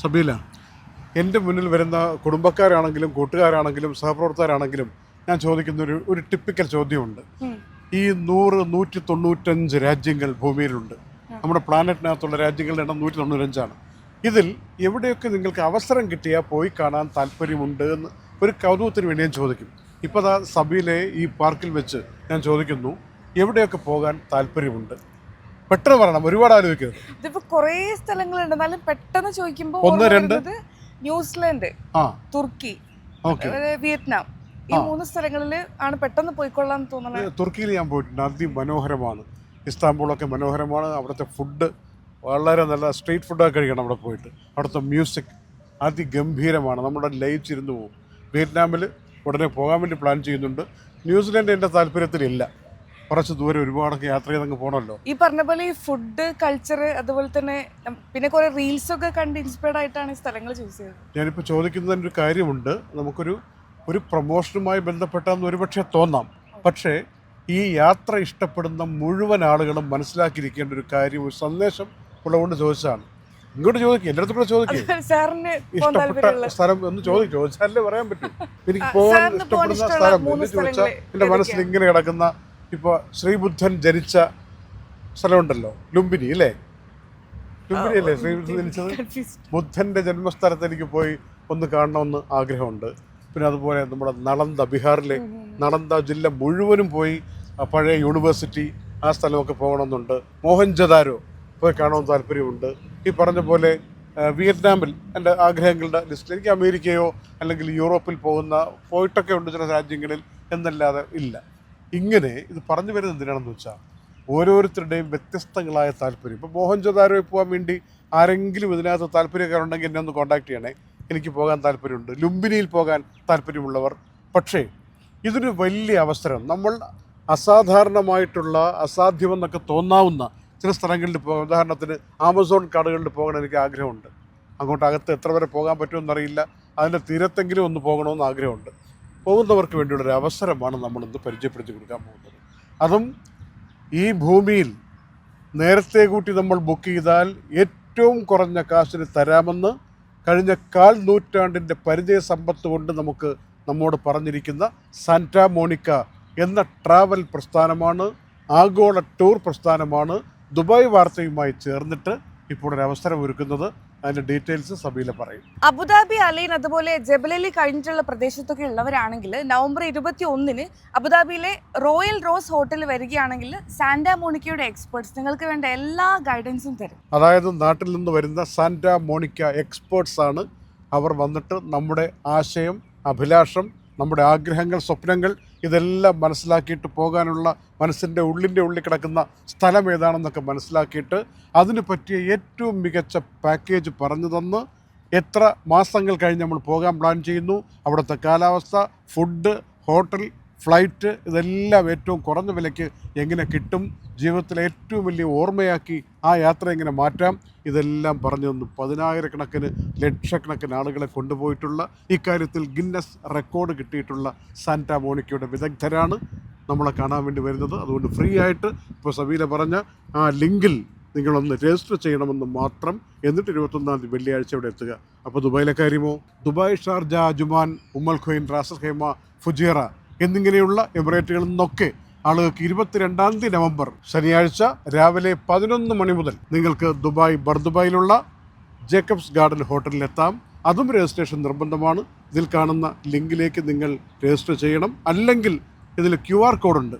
സബീല എന്റെ മുന്നിൽ വരുന്ന കുടുംബക്കാരാണെങ്കിലും കൂട്ടുകാരാണെങ്കിലും സഹപ്രവർത്തകരാണെങ്കിലും ഞാൻ ചോദിക്കുന്ന ഒരു ഒരു ടിപ്പിക്കൽ ചോദ്യമുണ്ട് ഈ നൂറ് നൂറ്റി തൊണ്ണൂറ്റഞ്ച് രാജ്യങ്ങൾ ഭൂമിയിലുണ്ട്. നമ്മുടെ പ്ലാനറ്റിനകത്തുള്ള രാജ്യങ്ങളുടെ എണ്ണം നൂറ്റി തൊണ്ണൂറ്റഞ്ചാണ് ഇതിൽ എവിടെയൊക്കെ നിങ്ങൾക്ക് അവസരം കിട്ടിയാൽ പോയി കാണാൻ താല്പര്യമുണ്ട് എന്ന് ഒരു കൗതുകത്തിന് വേണ്ടി ഞാൻ ചോദിക്കും. ഇപ്പോൾ സബീലെ ഈ പാർക്കിൽ വെച്ച് ഞാൻ ചോദിക്കുന്നു എവിടെയൊക്കെ പോകാൻ താല്പര്യമുണ്ട്? പെട്ടെന്ന് പറയണം ഒരുപാട് ആലോചിക്കരുത്. ഇതിപ്പോ കുറേ സ്ഥലങ്ങളുണ്ട്. എന്നാലും പെട്ടെന്ന് ചോദിക്കുമ്പോ ഒന്ന്, രണ്ട്? ന്യൂസിലാൻഡ് ആ. തുർക്കി ഓക്കെ. അതുപോലെ വിയറ്റ്നാം. ഈ മൂന്ന് സ്ഥലങ്ങളിൽ ആണ് പെട്ടെന്ന് പോയിക്കൊള്ളാൻ തോന്നുന്നത്. തുർക്കിയിൽ ഞാൻ പോയിട്ടുണ്ട്. അതിമനോഹരമാണ് ഇസ്താംബൂളൊക്കെ മനോഹരമാണ്. അവിടുത്തെ ഫുഡ് വളരെ നല്ല സ്ട്രീറ്റ് ഫുഡൊക്കെ കഴിക്കണം അവിടെ പോയിട്ട്. അവിടുത്തെ മ്യൂസിക് അതിഗംഭീരമാണ്. നമ്മുടെ ലയിച്ചിരുന്നു പോകും. വിയറ്റ്നാമിൽ ഉടനെ പോകാൻ വേണ്ടി പ്ലാൻ ചെയ്യുന്നുണ്ട്. ന്യൂസിലാൻഡ് എന്റെ താല്പര്യത്തിലില്ല. കുറച്ച് ദൂരം ഒരുപാടൊക്കെ യാത്ര ചെയ്തങ്ങ് പോകണമല്ലോ ഈ പറഞ്ഞ പോലെ ഈ ഫുഡ് കൾച്ചർ അതുപോലെ തന്നെ പിന്നെ കുറെ റീൽസ് ഒക്കെ കണ്ട് ഇൻസ്പയർഡ് ആയിട്ടാണ് ഈ സ്ഥലങ്ങൾ ചൂസ് ചെയ്തത്. ഞാനിപ്പോൾ ചോദിക്കുന്നതിന് ഒരു കാര്യമുണ്ട്. നമുക്കൊരു ഒരു പ്രൊമോഷനുമായി ബന്ധപ്പെട്ടെന്ന് ഒരുപക്ഷെ തോന്നാം. പക്ഷേ ഈ യാത്ര ഇഷ്ടപ്പെടുന്ന മുഴുവൻ ആളുകളും മനസ്സിലാക്കിയിരിക്കേണ്ട ഒരു കാര്യം ഒരു സന്ദേശം ഉള്ളതുകൊണ്ട് ചോദിച്ചതാണ്. ഇങ്ങോട്ട് ചോദിക്കും എന്റെ അടുത്ത് കൂടെ ചോദിക്കും. ഇഷ്ടപ്പെട്ട സ്ഥലം ഒന്ന് ചോദിക്കും. ചോദിച്ചാലേ പറയാൻ പറ്റും. എനിക്ക് പോകാൻ ഇഷ്ടപ്പെടുന്ന സ്ഥലം എന്ന് ചോദിച്ചാൽ എന്റെ മനസ്സിൽ ഇങ്ങനെ കിടക്കുന്ന ഇപ്പോൾ ശ്രീബുദ്ധൻ ജനിച്ച സ്ഥലമുണ്ടല്ലോ ലുംബിനി അല്ലേ? ലുംബിനി അല്ലേ ശ്രീബുദ്ധൻ ജനിച്ചത്. ബുദ്ധന്റെ ജന്മസ്ഥലത്ത് എനിക്ക് പോയി ഒന്ന് കാണണമെന്ന് ആഗ്രഹമുണ്ട്. പിന്നെ അതുപോലെ നമ്മുടെ നളന്ദ ബീഹാറിലെ നളന്ത ജില്ല മുഴുവനും പോയി പഴയ യൂണിവേഴ്സിറ്റി ആ സ്ഥലമൊക്കെ പോകണമെന്നുണ്ട്. മോഹൻജദാരോ പോയി കാണാൻ താല്പര്യമുണ്ട്. ഈ പറഞ്ഞ പോലെ വിയറ്റ്നാമിൽ എന്റെ ആഗ്രഹങ്ങളുടെ ലിസ്റ്റ് എനിക്ക് അമേരിക്കയോ അല്ലെങ്കിൽ യൂറോപ്പിൽ പോകുന്ന പോയിട്ടൊക്കെ ഉണ്ട് ചില രാജ്യങ്ങളിൽ എന്നല്ലാതെ ഇല്ല. ഇങ്ങനെ ഇത് പറഞ്ഞു വരുന്നത് എന്തിനാണെന്ന് വെച്ചാൽ ഓരോരുത്തരുടെയും വ്യത്യസ്തങ്ങളായ താല്പര്യം. ഇപ്പോൾ മോഹൻജദാരോയിൽ പോകാൻ വേണ്ടി ആരെങ്കിലും ഇതിനകത്ത് താല്പര്യക്കാരുണ്ടെങ്കിൽ എന്നെ ഒന്ന് കോൺടാക്ട് ചെയ്യണേ. എനിക്ക് പോകാൻ താല്പര്യമുണ്ട്. ലുംബിനിയിൽ പോകാൻ താല്പര്യമുള്ളവർ. പക്ഷേ ഇതൊരു വലിയ അവസരം. നമ്മൾ അസാധാരണമായിട്ടുള്ള അസാധ്യമെന്നൊക്കെ തോന്നാവുന്ന ചില സ്ഥലങ്ങളിൽ പോകാം. ഉദാഹരണത്തിന് ആമസോൺ കാടുകളിൽ പോകണം എനിക്ക് ആഗ്രഹമുണ്ട്. അങ്ങോട്ട് അകത്ത് എത്ര വരെ പോകാൻ പറ്റുമെന്നറിയില്ല. അതിന്റെ തീരത്തെങ്കിലും ഒന്ന് പോകണമെന്ന് ആഗ്രഹമുണ്ട്. പോകുന്നവർക്ക് വേണ്ടിയുള്ള ഒരു അവസരമാണ് നമ്മളിന്ന് പരിചയപ്പെടുത്തി കൊടുക്കാൻ പോകുന്നത്. അതും ഈ ഭൂമിയിൽ നേരത്തെ കൂട്ടി നമ്മൾ ബുക്ക് ചെയ്താൽ ഏറ്റവും കുറഞ്ഞ കാശിന് തരാമെന്ന് കഴിഞ്ഞ കാൽ നൂറ്റാണ്ടിന്റെ പരിചയ സമ്പത്ത് കൊണ്ട് നമുക്ക് നമ്മോട് പറഞ്ഞിരിക്കുന്ന സാന്റാ മോണിക്ക എന്ന ട്രാവൽ പ്രസ്ഥാനമാണ് ആഗോള ടൂർ പ്രസ്ഥാനമാണ് ദുബായ് വാർത്തയുമായി ചേർന്നിട്ട് ഇപ്പോൾ ഒരു അവസരം ഒരുക്കുന്നത്. അതിന്റെ ഡീറ്റെയിൽസ് സബീല പറയും. അബുദാബി അലൈൻ അതുപോലെ ജബലലി കഴിഞ്ഞിട്ടുള്ള പ്രദേശത്തൊക്കെ ഉള്ളവരാണെങ്കിൽ നവംബർ ഇരുപത്തി ഒന്നിന് അബുദാബിയിലെ റോയൽ റോസ് ഹോട്ടലിൽ വരികയാണെങ്കിൽ സാന്റാ മോണിക്കയുടെ എക്സ്പേർട്സ് നിങ്ങൾക്ക് വേണ്ട എല്ലാ ഗൈഡൻസും തരും. അതായത് നാട്ടിൽ നിന്ന് വരുന്ന സാന്റാ മോണിക്ക എക്സ്പേർട്സ് ആണ് അവർ വന്നിട്ട് നമ്മുടെ ആശയം അഭിലാഷം നമ്മുടെ ആഗ്രഹങ്ങൾ സ്വപ്നങ്ങൾ ഇതെല്ലാം മനസ്സിലാക്കിയിട്ട് പോകാനുള്ള മനസ്സിന്റെ ഉള്ളിന്റെ ഉള്ളിൽ കിടക്കുന്ന സ്ഥലം ഏതാണെന്നൊക്കെ മനസ്സിലാക്കിയിട്ട് അതിന് പറ്റിയ ഏറ്റവും മികച്ച പാക്കേജ് പറഞ്ഞു തന്ന് എത്ര മാസങ്ങൾ കഴിഞ്ഞ് നമ്മൾ പോകാൻ പ്ലാൻ ചെയ്യുന്നു അവിടുത്തെ കാലാവസ്ഥ ഫുഡ് ഹോട്ടൽ ഫ്ലൈറ്റ് ഇതെല്ലാം ഏറ്റവും കുറഞ്ഞ വിലയ്ക്ക് എങ്ങനെ കിട്ടും ജീവിതത്തിലെ ഏറ്റവും വലിയ ഓർമ്മയാക്കി ആ യാത്ര എങ്ങനെ മാറ്റാം? ഇതെല്ലാം പറഞ്ഞു തന്നു പതിനായിരക്കണക്കിന് ലക്ഷക്കണക്കിന് ആളുകളെ കൊണ്ടുപോയിട്ടുള്ള ഇക്കാര്യത്തിൽ ഗിന്നസ് റെക്കോർഡ് കിട്ടിയിട്ടുള്ള സാന്റാ മോണിക്കയുടെ വിദഗ്ധരാണ് നമ്മളെ കാണാൻ വേണ്ടി വരുന്നത്. അതുകൊണ്ട് ഫ്രീ ആയിട്ട് ഇപ്പോൾ സബീല പറഞ്ഞ ആ ലിങ്കിൽ നിങ്ങളൊന്ന് രജിസ്റ്റർ ചെയ്യണമെന്ന് മാത്രം എന്നിട്ട് ഇരുപത്തൊന്നാം തീയതി വെള്ളിയാഴ്ച ഇവിടെ എത്തുക. അപ്പോൾ ദുബായിലെ കാര്യമോ? Dubai Sharjah Ajman Umm al Quwain Ras al Khaimah Fujairah എന്നിങ്ങനെയുള്ള എമിറേറ്റുകളിൽ നിന്നൊക്കെ ആളുകൾക്ക് ഇരുപത്തിരണ്ടാം തീയതി നവംബർ ശനിയാഴ്ച രാവിലെ പതിനൊന്ന് മണി മുതൽ നിങ്ങൾക്ക് ദുബായ് ബർദുബായിലുള്ള ജേക്കബ്സ് ഗാർഡൻ ഹോട്ടലിൽ എത്താം അതും രജിസ്ട്രേഷൻ നിർബന്ധമാണ്. ഇതിൽ കാണുന്ന ലിങ്കിലേക്ക് നിങ്ങൾ രജിസ്റ്റർ ചെയ്യണം. അല്ലെങ്കിൽ ഇതിൽ ക്യു ആർ കോഡുണ്ട്.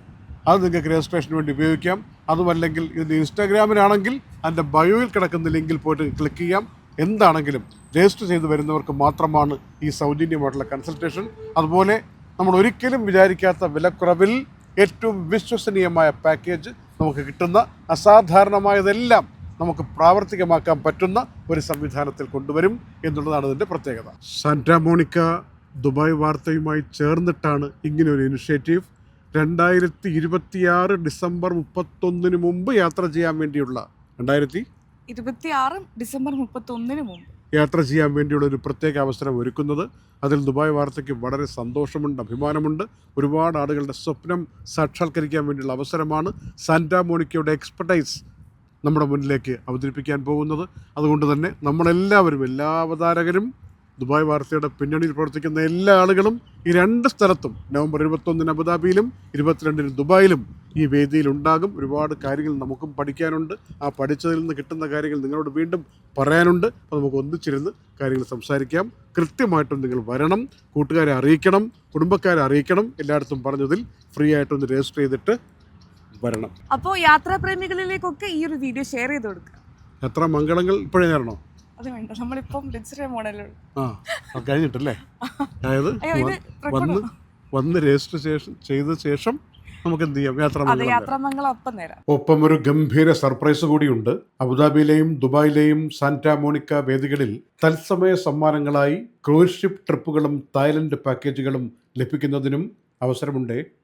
അത് നിങ്ങൾക്ക് രജിസ്ട്രേഷന് വേണ്ടി ഉപയോഗിക്കാം. അതുമല്ലെങ്കിൽ ഇതിന്റെ ഇൻസ്റ്റാഗ്രാമിലാണെങ്കിൽ അതിന്റെ ബയോയിൽ കിടക്കുന്ന ലിങ്കിൽ പോയിട്ട് ക്ലിക്ക് ചെയ്യാം. എന്താണെങ്കിലും രജിസ്റ്റർ ചെയ്ത് വരുന്നവർക്ക് മാത്രമാണ് ഈ സൗജന്യമായിട്ടുള്ള കൺസൾട്ടേഷൻ. അതുപോലെ നമ്മൾ ഒരിക്കലും വിചാരിക്കാത്ത വിലക്കുറവിൽ ഏറ്റവും വിശ്വസനീയമായ പാക്കേജ് നമുക്ക് കിട്ടുന്ന അസാധാരണമായതെല്ലാം നമുക്ക് പ്രാവർത്തികമാക്കാൻ പറ്റുന്ന ഒരു സംവിധാനത്തിൽ കൊണ്ടുവരും എന്നുള്ളതാണ് ഇതിന്റെ പ്രത്യേകത. സാന്റാമോണിക്ക ദുബായ് വാർത്തയുമായി ചേർന്നിട്ടാണ് ഇങ്ങനെ ഒരു ഇനിഷ്യേറ്റീവ് രണ്ടായിരത്തി ഇരുപത്തിയാറ് ഡിസംബർ മുപ്പത്തൊന്നിന് മുമ്പ് യാത്ര ചെയ്യാൻ വേണ്ടിയുള്ള രണ്ടായിരത്തി ഇരുപത്തിയാറ് ഡിസംബർ മുപ്പത്തൊന്നിന് മുമ്പ്. യാത്ര ചെയ്യാൻ വേണ്ടിയുള്ള ഒരു പ്രത്യേക അവസരം ഒരുക്കുന്നത്. അതിൽ ദുബായ് വാർത്തയ്ക്ക് വളരെ സന്തോഷമുണ്ട് അഭിമാനമുണ്ട്. ഒരുപാട് ആളുകളുടെ സ്വപ്നം സാക്ഷാത്കരിക്കാൻ വേണ്ടിയുള്ള അവസരമാണ് സാന്റാ മോണിക്കയുടെ എക്സ്പെർട്ടൈസ് നമ്മുടെ മുന്നിലേക്ക് അവതരിപ്പിക്കാൻ പോകുന്നത്. അതുകൊണ്ട് തന്നെ നമ്മളെല്ലാവരും എല്ലാ അവതാരകരും ദുബായ് വാർത്തയുടെ പിന്നണിയിൽ പ്രവർത്തിക്കുന്ന എല്ലാ ആളുകളും ഈ രണ്ട് സ്ഥലത്തും നവംബർ ഇരുപത്തൊന്നിന് അബുദാബിയിലും ഇരുപത്തിരണ്ടിന് ദുബായിലും ഈ വേദിയിൽ ഉണ്ടാകും. ഒരുപാട് കാര്യങ്ങൾ നമുക്കും പഠിക്കാനുണ്ട്. ആ പഠിച്ചതിൽ നിന്ന് കിട്ടുന്ന കാര്യങ്ങൾ നിങ്ങളോട് വീണ്ടും പറയാനുണ്ട്. അപ്പോൾ നമുക്ക് ഒന്നിച്ചിരുന്ന് കാര്യങ്ങൾ സംസാരിക്കാം. കൃത്യമായിട്ടും നിങ്ങൾ വരണം. കൂട്ടുകാരെ അറിയിക്കണം. കുടുംബക്കാരെ അറിയിക്കണം. എല്ലായിടത്തും പറഞ്ഞതിൽ ഫ്രീ ആയിട്ടൊന്ന് രജിസ്റ്റർ ചെയ്തിട്ട് വരണം. അപ്പോൾ യാത്രാപ്രേമികളിലേക്കൊക്കെ ഈ ഒരു വീഡിയോ ഷെയർ ചെയ്ത് കൊടുക്കുക. എത്ര മംഗളങ്ങൾ ഇപ്പോഴേ നേരണോ? അത് വേണ്ട. നമ്മളിപ്പം രജിസ്റ്റർ മോഡലുള്ളൂ ആ കഴിഞ്ഞിട്ടല്ലേ? അതായത് വന്ന് വന്ന് രജിസ്റ്റർ ചെയ്ത ശേഷം നമുക്ക് എന്ത് ചെയ്യാം യാത്രാ മംഗളം യാത്രാമംഗളം ഒപ്പം നേരം. ഒപ്പം ഒരു ഗംഭീര സർപ്രൈസ് കൂടിയുണ്ട്. അബുദാബിയിലെയും ദുബായിലെയും സാന്റാ മോണിക്ക വേദികളിൽ തത്സമയ സമ്മാനങ്ങളായി ക്രൂസ് ഷിപ്പ് ട്രിപ്പുകളും തായ്ലൻഡ് പാക്കേജുകളും ലഭിക്കുന്നതിനും അവസരമുണ്ട്.